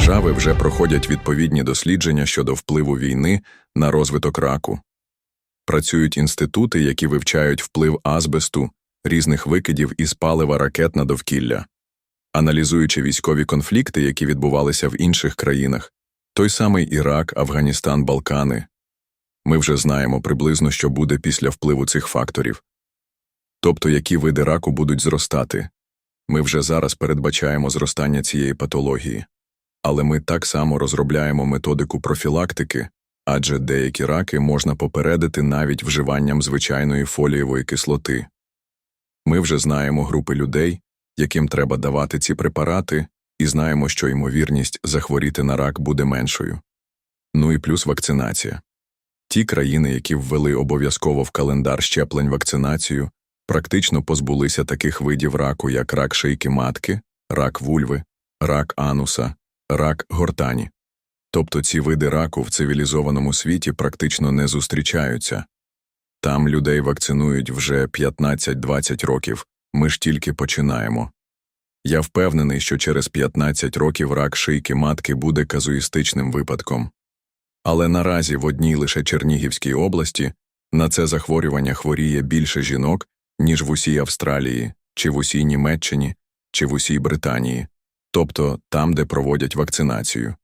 держави вже проходять відповідні дослідження щодо впливу війни на розвиток раку. Працюють інститути, які вивчають вплив азбесту, різних викидів із палива ракет на довкілля, аналізуючи військові конфлікти, які відбувалися в інших країнах, той самий Ірак, Афганістан, Балкани. Ми вже знаємо приблизно, що буде після впливу цих факторів, тобто які види раку будуть зростати. Ми вже зараз передбачаємо зростання цієї патології, але ми так само розробляємо методику профілактики, адже деякі раки можна попередити навіть вживанням звичайної фолієвої кислоти. Ми вже знаємо групи людей, яким треба давати ці препарати, і знаємо, що ймовірність захворіти на рак буде меншою. Ну і плюс вакцинація. Ті країни, які ввели обов'язково в календар щеплень вакцинацію, практично позбулися таких видів раку, як рак шийки матки, рак вульви, рак ануса, рак гортані. Тобто ці види раку в цивілізованому світі практично не зустрічаються. Там людей вакцинують вже 15-20 років, ми ж тільки починаємо. Я впевнений, що через 15 років рак шийки матки буде казуїстичним випадком. Але наразі в одній лише Чернігівській області на це захворювання хворіє більше жінок, ніж в усій Австралії, чи в усій Німеччині, чи в усій Британії, тобто там, де проводять вакцинацію.